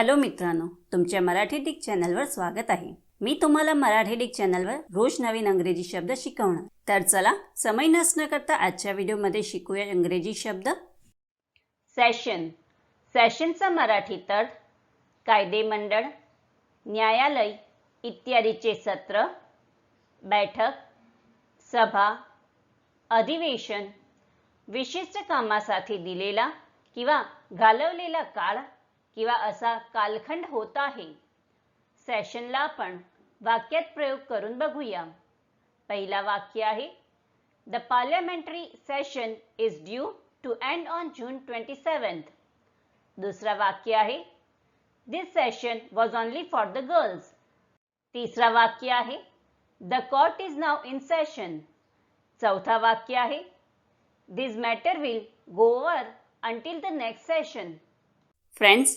Hello मित्रांनो तुमच्या Marathi Dick चॅनलवर स्वागत आहे. मी तुम्हाला मराठी डिक चॅनलवर रोज नवीन अंग्रेजी शब्द शिकवणार. तर चला समय नसणं करता आजच्या व्हिडिओमध्ये शिकूया इंग्रजी शब्द. सेशन सेशनचा मराठी अर्थ कायदेमंडळ न्यायालय इत्यादीचे सत्र बैठक सभा अधिवेशन विशिष्ट कामासाठी दिलेला किंवा घालवलेला काळ किंवा असा कालखंड होत आहे. सेशनला आपण वाक्यात प्रयोग करून बघूया. पहिला वाक्य आहे the parliamentary session is due to end on June twenty seventh दुसरा वाक्य आहे this session was only for the girls तिसरा वाक्य आहे the court is now in session चौथा वाक्य आहे this matter will go over until the next session friends